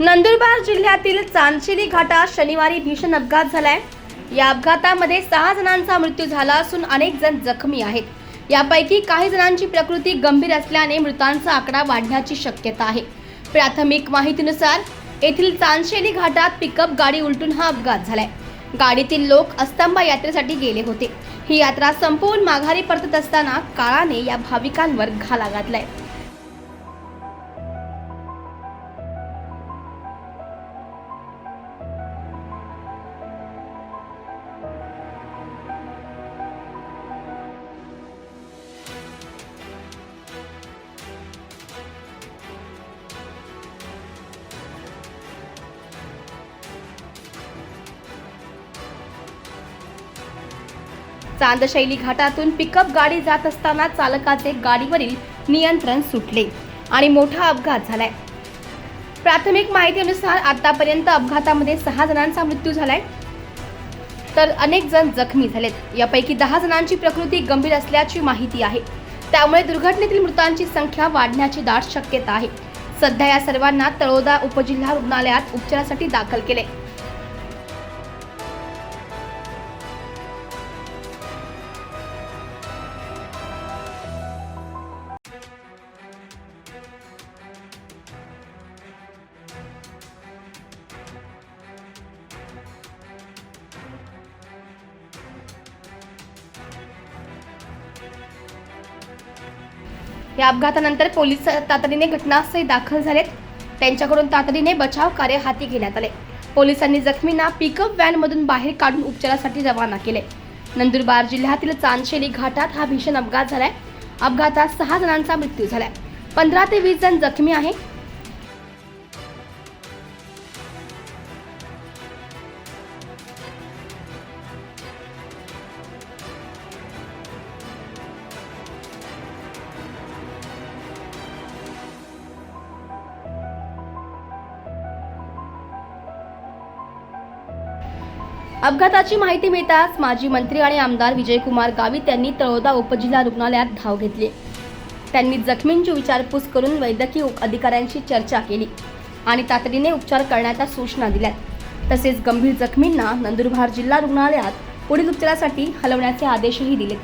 नंदुरबार जिल्ह्यातील चांदशिरी घाटात शनिवारी भीषण अपघात झालाय. या अपघातामध्ये सहा जणांचा मृत्यू झाला असून अनेक जण जखमी आहेत. यापैकी काही जणांची प्रकृती गंभीर असल्याने मृतांचा आकडा वाढण्याची शक्यता आहे. प्राथमिक माहितीनुसार येथील चांदशेली घाटात पिकअप गाडी उलटून हा अपघात झालाय. गाडीतील लोक अस्तंबा यात्रेसाठी गेले होते. ही यात्रा संपवून माघारी परतत असताना काळाने या भाविकांवर घाला घातलाय. चांदशैली घाटातून पिकअप गाडी जात असताना चालकाचे गाडीवरील नियंत्रण सुटले आणि मोठा अपघात झालाय. प्राथमिक माहितीनुसार आतापर्यंत अपघातामध्ये सहा जणांचा मृत्यू झालाय. तर अनेक जण जखमी झालेत. यापैकी दहा जणांची प्रकृती गंभीर असल्याची माहिती आहे. त्यामुळे दुर्घटनेतील मृतांची संख्या वाढण्याची दाट शक्यता आहे. सध्या या सर्वांना तळोदा उपजिल्हा रुग्णालयात उपचारासाठी दाखल केले या अपघातानंतर पोलीस तातडीने घटनास्थळी दाखल झालेत. त्यांच्याकडून तातडीने बचाव कार्य हाती घेण्यात आले. पोलिसांनी जखमींना पिकअप व्हॅनमधून बाहेर काढून उपचारासाठी रवाना केले. नंदुरबार जिल्ह्यातील चांदशेली घाटात हा भीषण अपघात झालाय. अपघातात सहा जणांचा मृत्यू झालाय. पंधरा ते वीस जण जखमी आहे. अपघाताची माहिती मिळताच माजी मंत्री आणि आमदार विजयकुमार गावित यांनी तळोदा उपजिल्हा रुग्णालयात धाव घेतली. त्यांनी जखमींची विचारपूस करून वैद्यकीय अधिकाऱ्यांशी चर्चा केली आणि तातडीने उपचार करण्याच्या सूचना दिल्या तसेच गंभीर जखमींना नंदुरबार जिल्हा रुग्णालयात पुढील उपचारासाठी हलवण्याचे आदेशही दिलेत.